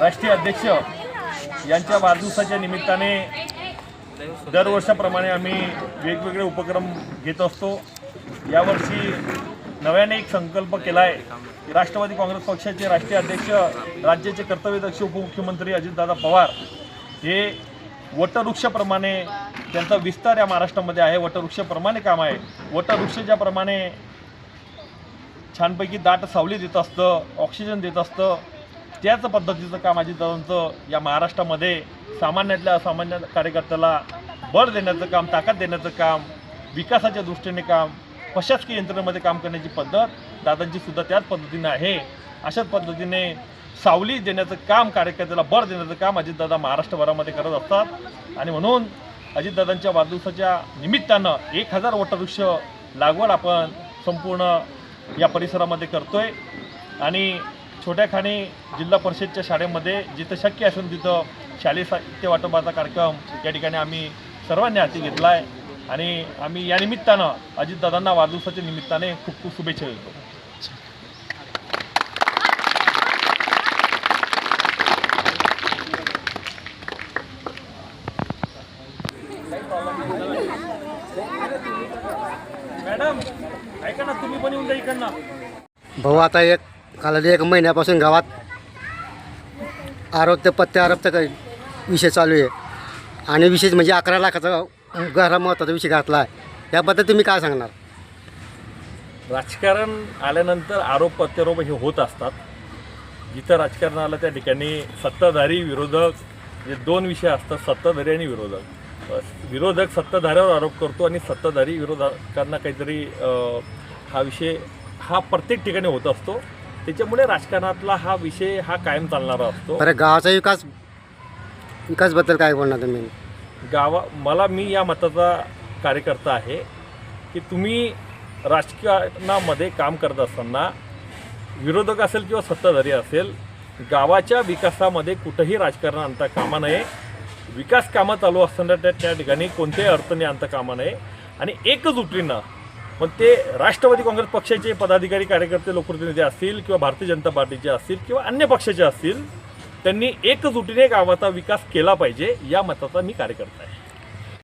राष्ट्रीय अध्यक्ष यांच्या वाढदिवसाच्या निमित्ताने दरवर्षाप्रमाणे आम्ही वेगवेगळे उपक्रम घेत असतो. यावर्षी नव्याने एक संकल्प केला आहे राष्ट्रवादी काँग्रेस पक्षाचे राष्ट्रीय अध्यक्ष राज्याचे कर्तव्यदक्ष उपमुख्यमंत्री अजितदादा पवार हे वटवृक्षाप्रमाणे त्यांचा विस्तार या महाराष्ट्रामध्ये आहे. वटवृक्षाप्रमाणे काम आहे. वटवृक्ष ज्याप्रमाणे छानपैकी दाट सावली देत असतं ऑक्सिजन देत असतं. त्याच पद्धतीचं काम अजितदादांचं या महाराष्ट्रामध्ये सामान्यातल्या असामान्य कार्यकर्त्याला बळ देण्याचं काम ताकद देण्याचं काम विकासाच्या दृष्टीने काम प्रशासकीय यंत्रणेमध्ये काम करण्याची पद्धत दादांची सुद्धा त्याच पद्धतीने आहे. अशाच पद्धतीने सावली देण्याचं काम कार्यकर्त्याला बळ देण्याचं काम अजितदादा महाराष्ट्रभरामध्ये करत असतात. आणि म्हणून अजितदादांच्या वाढदिवसाच्या निमित्तानं एक हजार वटवृक्ष लागवड आपण संपूर्ण या परिसरामध्ये करतोय. आणि छोट्या खाणी जिल्हा परिषदच्या शाळेमध्ये जिथं शक्य असून तिथं शालेय साहित्य वाटपाचा कार्यक्रम या ठिकाणी आम्ही सर्वांनी हाती घेतला आहे. आणि आम्ही या निमित्तानं अजितदादांना वाढदिवसाच्या निमित्ताने खूप खूप शुभेच्छा देतो. मॅडम ऐका ना तुम्ही पण येऊन जा इकडनं. भाऊ आता एक काल एक महिन्यापासून गावात आरोग्य पत्ते आरोग्य काही विषय चालू आहे. आणि विशेष म्हणजे अकरा लाखाचा घरा महत्त्वाचा विषय घातला आहे. याबद्दल तुम्ही काय सांगणार? राजकारण आल्यानंतर आरोप प्रत्यारोप हे होत असतात. जिथं राजकारण आलं त्या ठिकाणी सत्ताधारी विरोधक जे दोन विषय असतात सत्ताधारी आणि विरोधक. विरोधक सत्ताधाऱ्यावर आरोप करतो आणि सत्ताधारी विरोधकांना काहीतरी हा विषय हा प्रत्येक ठिकाणी होत असतो. त्याच्यामुळे राजकारणातला हा विषय हा कायम चालणारा असतो. बरं गावाचा विकास विकासबद्दल काय बोलणार तुम्ही? गावा मला मी या मताचा कार्यकर्ता आहे की तुम्ही राजकारणामध्ये काम करत असताना विरोधक असेल किंवा सत्ताधारी असेल गावाच्या विकासामध्ये कुठंही राजकारण आणता कामा नये. विकास कामं चालू असताना त्या त्या ठिकाणी कोणत्याही अडचणी आणता कामा नये. आणि एकजुटीनं पण ते राष्ट्रवादी काँग्रेस पक्षाचे पदाधिकारी कार्यकर्ते लोकप्रतिनिधी असतील किंवा भारतीय जनता पार्टीचे असतील किंवा अन्य पक्षाचे असतील त्यांनी एकजुटीने गावाचा विकास केला पाहिजे या मताचा मी कार्यकर्ता आहे.